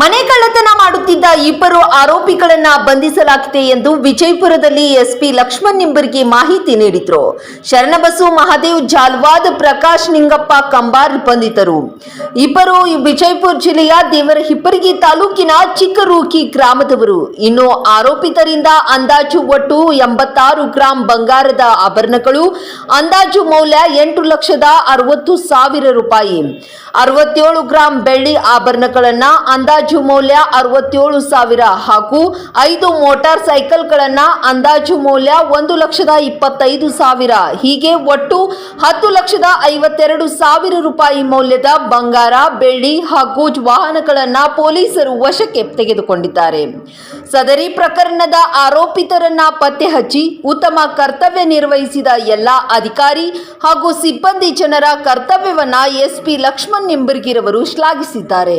ಮನೆ ಕಳ್ಳತನ ಮಾಡುತ್ತಿದ್ದ ಇಬ್ಬರು ಆರೋಪಿಗಳನ್ನ ಬಂಧಿಸಲಾಗಿದೆ ಎಂದು ವಿಜಯಪುರದಲ್ಲಿ ಎಸ್ಪಿ ಲಕ್ಷ್ಮಣ್ ನಿಂಬರ್ಗಿ ಮಾಹಿತಿ ನೀಡಿದ್ರು. ಶರಣಬಸು ಮಹಾದೇವ್ ಜಾಲ್ವಾದ್ ಪ್ರಕಾಶ್ ನಿಂಗಪ್ಪ ಕಂಬಾರ್ ಬಂಧಿತರು. ಇಬ್ಬರು ವಿಜಯಪುರ ಜಿಲ್ಲೆಯ ದೇವರ ಹಿಪ್ಪರಗಿ ತಾಲೂಕಿನ ಚಿಕ್ಕರೂಕಿ ಗ್ರಾಮದವರು. ಇನ್ನು ಆರೋಪಿತರಿಂದ ಅಂದಾಜು ಒಟ್ಟು ಎಂಬತ್ತಾರು ಗ್ರಾಂ ಬಂಗಾರದ ಆಭರಣಗಳು, ಅಂದಾಜು ಮೌಲ್ಯ ಎಂಟು ಲಕ್ಷದ ಅರವತ್ತು ಸಾವಿರ ರೂಪಾಯಿ. ಅರವತ್ತೇಳು ಗ್ರಾಂ ಬೆಳ್ಳಿ ಆಭರಣಗಳನ್ನ ಅಂದಾಜು ಮೌಲ್ಯ ಅರವತ್ತೇಳು ಸಾವಿರ ಹಾಗೂ ಐದು ಮೋಟಾರ್ ಸೈಕಲ್ಗಳನ್ನ ಅಂದಾಜು ಮೌಲ್ಯ ಒಂದು ಲಕ್ಷದ ಇಪ್ಪತ್ತೈದು ಸಾವಿರ. ಹೀಗೆ ಒಟ್ಟು ಹತ್ತು ಲಕ್ಷದ ಐವತ್ತೆರಡು ಸಾವಿರ ರೂಪಾಯಿ ಮೌಲ್ಯದ ಬಂಗಾರ, ಬೆಳ್ಳಿ ಹಾಗೂ ವಾಹನಗಳನ್ನ ಪೊಲೀಸರು ವಶಕ್ಕೆ ತೆಗೆದುಕೊಂಡಿದ್ದಾರೆ. ಸದರಿ ಪ್ರಕರಣದ ಆರೋಪಿತರನ್ನ ಪತ್ತೆ ಹಚ್ಚಿ ಉತ್ತಮ ಕರ್ತವ್ಯ ನಿರ್ವಹಿಸಿದ ಎಲ್ಲ ಅಧಿಕಾರಿ ಹಾಗೂ ಸಿಬ್ಬಂದಿ ಜನರ ಕರ್ತವ್ಯವನ್ನ ಎಸ್ಪಿ ಲಕ್ಷ್ಮಣ್ ನಿಂಬರ್ಗಿರವರು ಶ್ಲಾಘಿಸಿದ್ದಾರೆ.